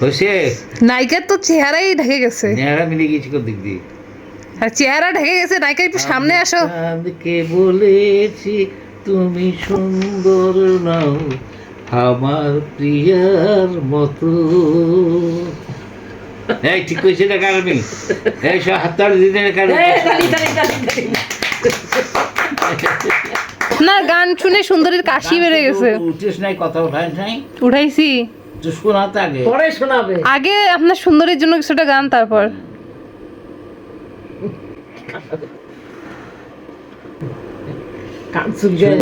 হয়েছে নায়িকার তো চেহারাই ঢেকে গেছে। নেহারা মিলে গেছি কোন দিক দিয়ে? আর চেহারা ঢেকে গেছে নায়িকা একটু সামনে আসো। চাঁদকে বলেছি তুমি সুন্দর নাও আমার প্রিয়ার মতো। এই ঠিক কইছে না কারমি এই সব হাতার দিনে কারমি না গান শুনে সুন্দরীর কাশি বেড়ে গেছে। উঠিস নাই কথা উঠাইস নাই? উঠাইছি। শোনাতে আগে। পরে শোনাবে। আগে আপনার সুন্দরীর জন্য কিছুটা গান তারপর।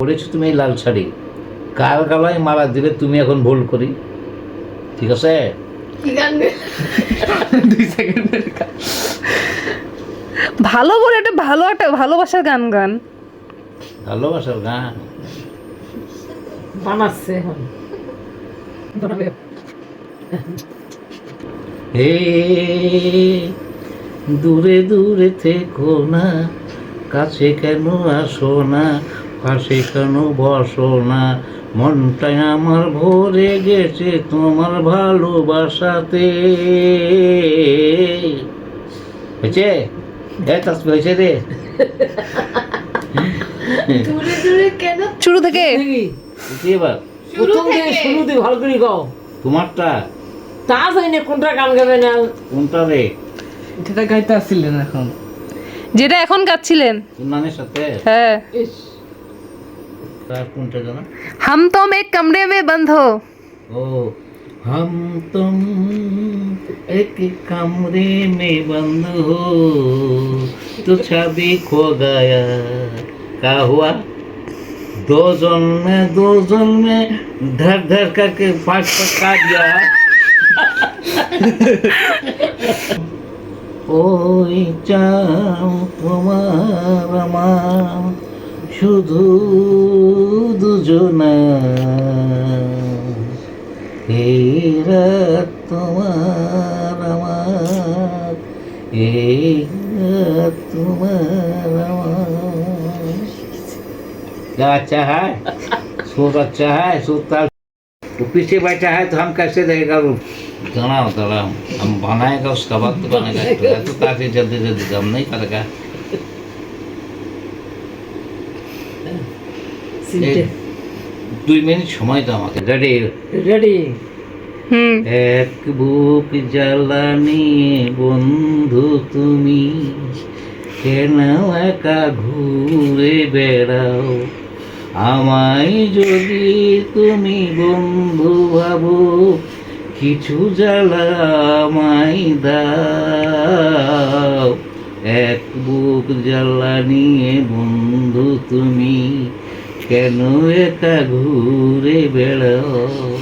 পড়েছো তুমি এই লাল শাড়ি। কার গালায় মালা দিলে তুমি এখন ভুল করি। ঠিক আছে? ভালো করে একটা ভালো একটা ভালোবাসার গান গান। ভালোবাসার গান। বানাচ্ছে এখন। হে দূরে দূরে থেকো না কাছে কেন আসো না পাশে কেন বসো না? মনটাই আমার ভরে গেছে তোমার ভালোবাসাতে। হয়েছে? হয়েছে রে? শুরু থেকে। এবার? প্রথম থেকে শুরু দিয়ে ভালো করে গাও তোমারটা তা জানি না কোনটা গান গাবে না কোনটা রে যেটা গাইতে আসছিলেন এখন যেটা এখন গাচ্ছিলেন সুনানের সাথে হ্যাঁ ইস, তার কোনটা জানা हम तुम एक कमरे में बंद हो ओ हम तुम एक कमरे में बंद हो तो छवि खो गया क्या हुआ दो में दो में धर धर करके फाट दिया ওই চাও তোমার শুধু দুজনা। তোমার আমার, এই তোমার আমার। क्या अच्छा है सूट अच्छा है सूता वो पीछे बैठा है तो हम कैसे देगा वो जनाओ जनाओ हम बनाएगा उसका वक्त बनेगा तो काफी जल्दी जल्दी काम नहीं करेगा সিনটে। দুই মিনিট সময় দাও আমাকে রেডি রেডি হুম এক বুক জ্বালানি বন্ধু তুমি কেন একা ঘুরে বেড়াও আমায় যদি তুমি বন্ধু ভাবো কিছু জ্বালা আমায় দাও। এক বুক জ্বালা নিয়ে বন্ধু তুমি কেন একা ঘুরে বেড়াও?